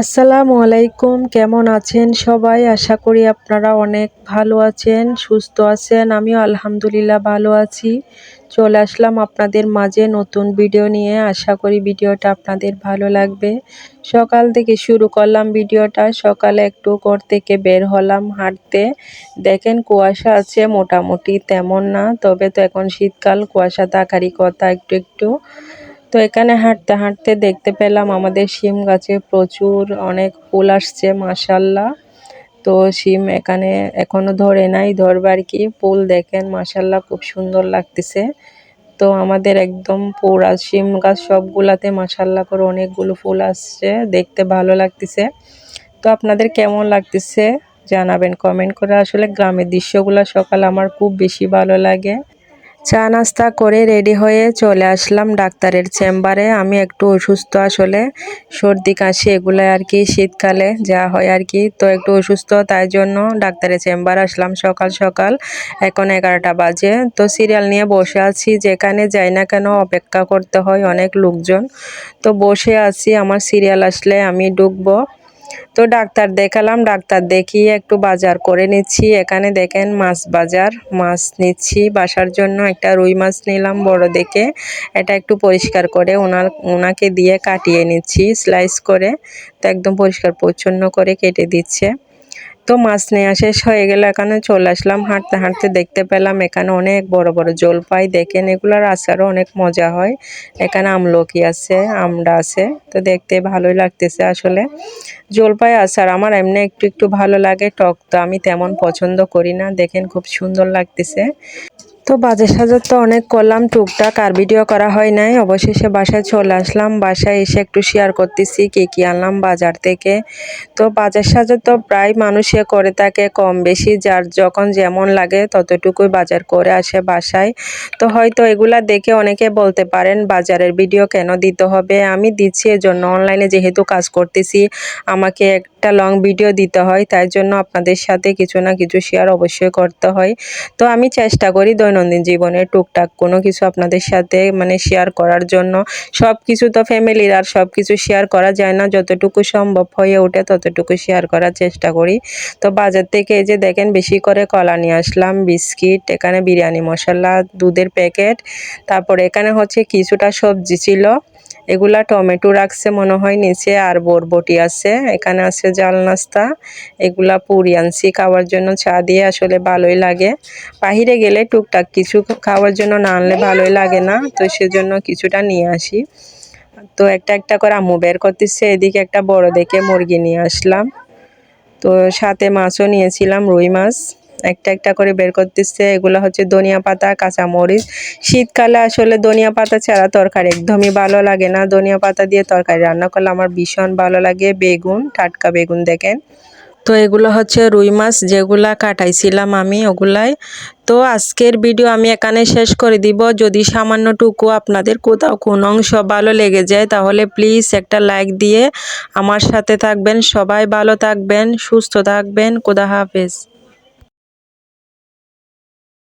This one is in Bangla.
আসসালামু আলাইকুম, কেমন আছেন সবাই? আশা করি আপনারা অনেক ভালো আছেন, সুস্থ আছেন, আমিও আলহামদুলিল্লাহ ভালো আছি। চলে আসলাম আপনাদের মাঝে নতুন ভিডিও নিয়ে। আশা করি ভিডিওটা আপনাদের ভালো লাগবে। সকাল থেকে শুরু করলাম ভিডিওটা। সকালে একটু ঘর থেকে বের হলাম হাঁটতে। দেখেন কুয়াশা আছে, মোটামুটি তেমন না, তবে তো এখন শীতকাল, কুয়াশা থাকারই কথা একটু একটু। তো এখানে হাঁটতে হাঁটতে দেখতে পেলাম আমাদের শিম গাছে প্রচুর অনেক ফুল আসছে মাসাল্লাহ তো শিম এখানে এখনও ধরে নাই ধরবার কি। ফুল দেখেন মাসাল্লাহ খুব সুন্দর লাগতেছে। তো আমাদের একদম পোড়া শিম গাছ সবগুলাতে মাসাল্লাহ করে অনেকগুলো ফুল আসছে, দেখতে ভালো লাগতেছে। তো আপনাদের কেমন লাগতেছে জানাবেন, কমেন্ট করে। আসলে গ্রামের দৃশ্যগুলো সকাল আমার খুব বেশি ভালো লাগে। চা নাস্তা করে রেডি হয়ে চলে আসলাম ডাক্তারের চেম্বারে। আমি একটু অসুস্থ আসলে, সর্দি, কাশি এগুলো আর কি শীতকালে যা হয় আর কি। তো একটু অসুস্থ, তাই জন্য ডাক্তারের চেম্বার আসলাম সকাল সকাল, এখন এগারোটা বাজে। তো সিরিয়াল নিয়ে বসে আছি, যেখানে যাই না কেন অপেক্ষা করতে হয় অনেক লোকজন। তো বসে আছি, আমার সিরিয়াল আসলে আমি ঢুকবো। তো ডাক্তার দেখালাম, ডাক্তার দেখিয়ে একটু বাজার করে নিচ্ছি। এখানে দেখেন মাছ বাজার, মাছ নিচ্ছি। বাসার জন্য একটা রুই মাছ নিলাম বড় দেখে। এটা একটু পরিষ্কার করে ওনার, ওনাকে দিয়ে কাটিয়ে নিচ্ছি, স্লাইস করে। তো একদম পরিষ্কার, পরিচ্ছন্ন করে কেটে দিচ্ছে। তো মাছ নেওয়া শেষ হয়ে গেল, এখানে চলে আসলাম। হাঁটতে হাঁটতে দেখতে পেলাম এখানে অনেক বড় বড় জলপাই দেখেন, এগুলোর আচারও অনেক মজা হয়। এখানে আমলকি আছে, আমড়া আছে, তো দেখতে ভালোই লাগতেছে আসলে। জলপাই আচার, আমার এমনি একটু একটু ভালো লাগে, টক তো আমি তেমন পছন্দ করি না। দেখেন, খুব সুন্দর লাগতেছে। তো বাজার সাজার তো অনেক করলাম, টুকটাক আর ভিডিও করা হয় নাই। অবশেষে বাসায় চলে আসলাম, বাসায় এসে একটু শেয়ার করতেছি কে কী আনলাম বাজার থেকে। তো বাজার সাজার তো প্রায় মানুষে করে থাকে কম বেশি, যার যখন যেমন লাগে ততটুকুই বাজার করে আসে বাসায়। তো হয়তো এগুলা দেখে অনেকে বলতে পারেন, বাজারের ভিডিও কেন দিতে হবে? আমি দিচ্ছি এজন্য অনলাইনে যেহেতু কাজ করতেছি, আমাকে একটা লং ভিডিও দিতে হয়, তাই জন্য আপনাদের সাথে কিছু না কিছু শেয়ার অবশ্যই করতে হয়। তো আমি চেষ্টা করি দৈনন্দিন জীবনে টুকটাক কোনো কিছু আপনাদের সাথে মানে শেয়ার করার জন্য। সব কিছু তো ফ্যামিলির আর সব কিছু শেয়ার করা যায় না, যতটুকু সম্ভব হয়ে ওঠে ততটুকু শেয়ার করার চেষ্টা করি। তো বাজার থেকে এই যে দেখেন বেশি করে কলা নিয়ে আসলাম, বিস্কিট, এখানে বিরিয়ানি মশলা, দুধের প্যাকেট, তারপরে এখানে হচ্ছে কিছুটা সবজি ছিল। এগুলা টমেটো রাখছে মনে হয় নিচে আর বরবটি আছে। এখানে আছে জাল নাস্তা। এগুলা পুরি আনছি খাওয়ার জন্য, চা দিয়ে আসলে ভালোই লাগে। বাহিরে গেলে টুকটাক কিছু খাওয়ার জন্য না আনলে ভালোই লাগে না, তো সেজন্য কিছুটা নিয়ে আসি। তো একটা একটা করে আম্মু বের করতেছে, এদিকে একটা বড় দেখে মুরগি নিয়ে আসলাম। তো সাথে মাছও নিয়েছিলাম রুই মাছ। একটা একটা করে বের করতেছে। এগুলো হচ্ছে ধনিয়া পাতা, কাঁচামরিচ। শীতকালে আসলে ধনিয়া পাতা ছাড়া তরকারি একদমই ভালো লাগে না। ধনিয়া পাতা দিয়ে তরকারি রান্না করলে আমার ভীষণ ভালো লাগে। বেগুন, টাটকা বেগুন দেখেন। তো এগুলো হচ্ছে রুই মাছ যেগুলা কাটাইছিলাম আমি ওগুলাই। তো আজকের ভিডিও আমি এখানে শেষ করে দিব। যদি সামান্যটুকু আপনাদের কোথাও কোন অংশ ভালো লেগে যায়, তাহলে প্লিজ একটা লাইক দিয়ে আমার সাথে থাকবেন। সবাই ভালো থাকবেন, সুস্থ থাকবেন। কোদা হাফেজ।